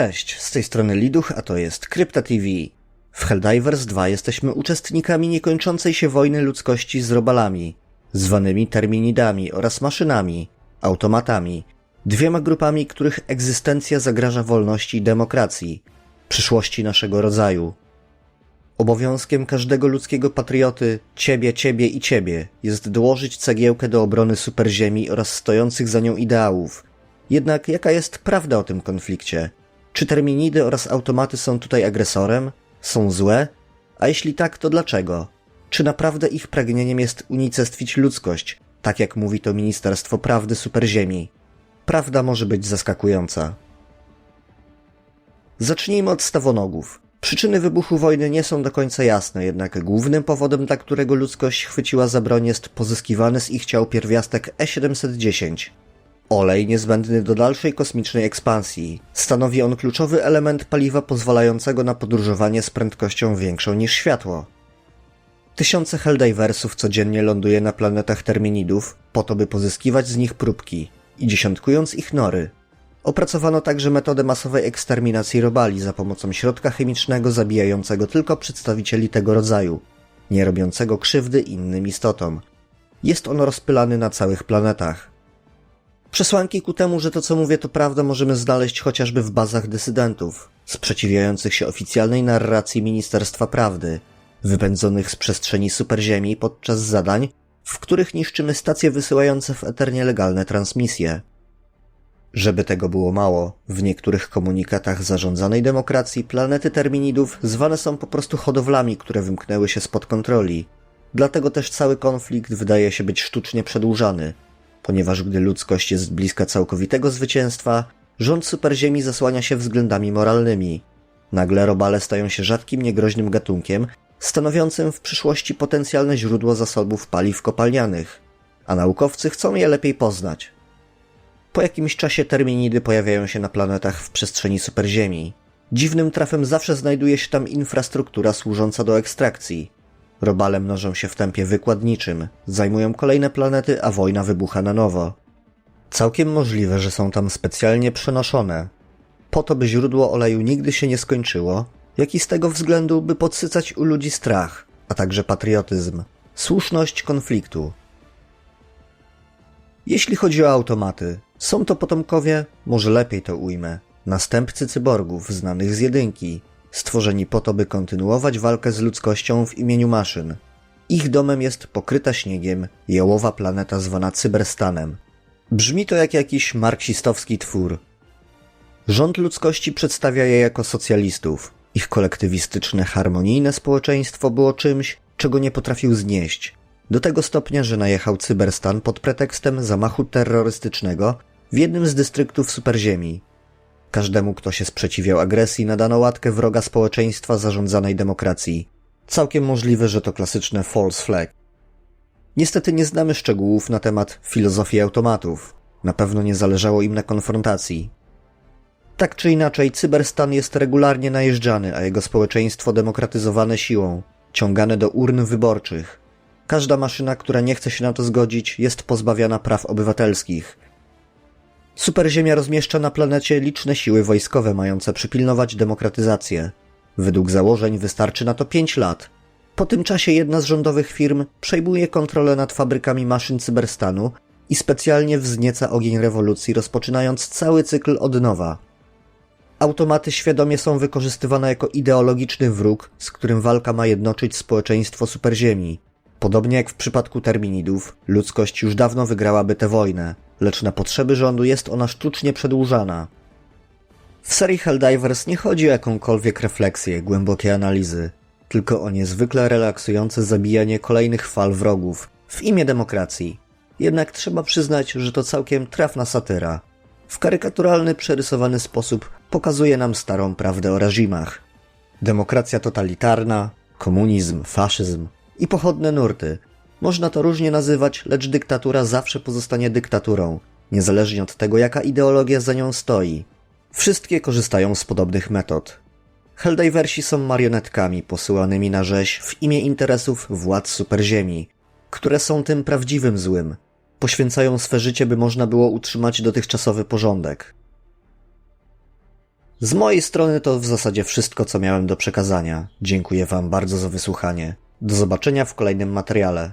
Cześć, z tej strony Liduch, a to jest Krypta TV. W Helldivers 2 jesteśmy uczestnikami niekończącej się wojny ludzkości z robalami, zwanymi terminidami oraz maszynami, automatami, dwiema grupami, których egzystencja zagraża wolności i demokracji, przyszłości naszego rodzaju. Obowiązkiem każdego ludzkiego patrioty, ciebie, ciebie i ciebie, jest dołożyć cegiełkę do obrony superziemi oraz stojących za nią ideałów. Jednak jaka jest prawda o tym konflikcie? Czy terminidy oraz automaty są tutaj agresorem? Są złe? A jeśli tak, to dlaczego? Czy naprawdę ich pragnieniem jest unicestwić ludzkość, tak jak mówi to Ministerstwo Prawdy Superziemi? Prawda może być zaskakująca. Zacznijmy od stawonogów. Przyczyny wybuchu wojny nie są do końca jasne, jednak głównym powodem, dla którego ludzkość chwyciła za broń jest pozyskiwany z ich ciał pierwiastek E710. Olej niezbędny do dalszej kosmicznej ekspansji. Stanowi on kluczowy element paliwa pozwalającego na podróżowanie z prędkością większą niż światło. Tysiące Helldiversów codziennie ląduje na planetach Terminidów po to, by pozyskiwać z nich próbki i dziesiątkując ich nory. Opracowano także metodę masowej eksterminacji robali za pomocą środka chemicznego zabijającego tylko przedstawicieli tego rodzaju, nie robiącego krzywdy innym istotom. Jest on rozpylany na całych planetach. Przesłanki ku temu, że to co mówię to prawda, możemy znaleźć chociażby w bazach dysydentów, sprzeciwiających się oficjalnej narracji Ministerstwa Prawdy, wypędzonych z przestrzeni superziemi podczas zadań, w których niszczymy stacje wysyłające w eter nielegalne transmisje. Żeby tego było mało, w niektórych komunikatach zarządzanej demokracji planety terminidów zwane są po prostu hodowlami, które wymknęły się spod kontroli. Dlatego też cały konflikt wydaje się być sztucznie przedłużany, ponieważ gdy ludzkość jest bliska całkowitego zwycięstwa, rząd superziemi zasłania się względami moralnymi. Nagle robale stają się rzadkim, niegroźnym gatunkiem, stanowiącym w przyszłości potencjalne źródło zasobów paliw kopalnianych, a naukowcy chcą je lepiej poznać. Po jakimś czasie terminidy pojawiają się na planetach w przestrzeni superziemi. Dziwnym trafem zawsze znajduje się tam infrastruktura służąca do ekstrakcji. Robale mnożą się w tempie wykładniczym, zajmują kolejne planety, a wojna wybucha na nowo. Całkiem możliwe, że są tam specjalnie przenoszone, po to by źródło oleju nigdy się nie skończyło, jak i z tego względu, by podsycać u ludzi strach, a także patriotyzm, słuszność konfliktu. Jeśli chodzi o automaty, są to potomkowie, może lepiej to ujmę, następcy cyborgów znanych z jedynki, stworzeni po to, by kontynuować walkę z ludzkością w imieniu maszyn. Ich domem jest pokryta śniegiem jałowa planeta zwana Cyberstanem. Brzmi to jak jakiś marksistowski twór. Rząd ludzkości przedstawia je jako socjalistów. Ich kolektywistyczne, harmonijne społeczeństwo było czymś, czego nie potrafił znieść. Do tego stopnia, że najechał Cyberstan pod pretekstem zamachu terrorystycznego w jednym z dystryktów superziemi. Każdemu, kto się sprzeciwiał agresji, nadano łatkę wroga społeczeństwa zarządzanej demokracji. Całkiem możliwe, że to klasyczne false flag. Niestety nie znamy szczegółów na temat filozofii automatów. Na pewno nie zależało im na konfrontacji. Tak czy inaczej, cyberstan jest regularnie najeżdżany, a jego społeczeństwo demokratyzowane siłą, ciągane do urn wyborczych. Każda maszyna, która nie chce się na to zgodzić, jest pozbawiana praw obywatelskich. Superziemia rozmieszcza na planecie liczne siły wojskowe mające przypilnować demokratyzację. Według założeń wystarczy na to 5 lat. Po tym czasie jedna z rządowych firm przejmuje kontrolę nad fabrykami maszyn cyberstanu i specjalnie wznieca ogień rewolucji, rozpoczynając cały cykl od nowa. Automaty świadomie są wykorzystywane jako ideologiczny wróg, z którym walka ma jednoczyć społeczeństwo superziemi. Podobnie jak w przypadku terminidów, ludzkość już dawno wygrałaby tę wojnę, lecz na potrzeby rządu jest ona sztucznie przedłużana. W serii Helldivers nie chodzi o jakąkolwiek refleksję, głębokie analizy, tylko o niezwykle relaksujące zabijanie kolejnych fal wrogów w imię demokracji. Jednak trzeba przyznać, że to całkiem trafna satyra. W karykaturalny, przerysowany sposób pokazuje nam starą prawdę o reżimach. Demokracja totalitarna, komunizm, faszyzm i pochodne nurty. Można to różnie nazywać, lecz dyktatura zawsze pozostanie dyktaturą, niezależnie od tego, jaka ideologia za nią stoi. Wszystkie korzystają z podobnych metod. Helldiversi są marionetkami posyłanymi na rzeź w imię interesów władz superziemi, które są tym prawdziwym złym. Poświęcają swe życie, by można było utrzymać dotychczasowy porządek. Z mojej strony to w zasadzie wszystko, co miałem do przekazania. Dziękuję Wam bardzo za wysłuchanie. Do zobaczenia w kolejnym materiale.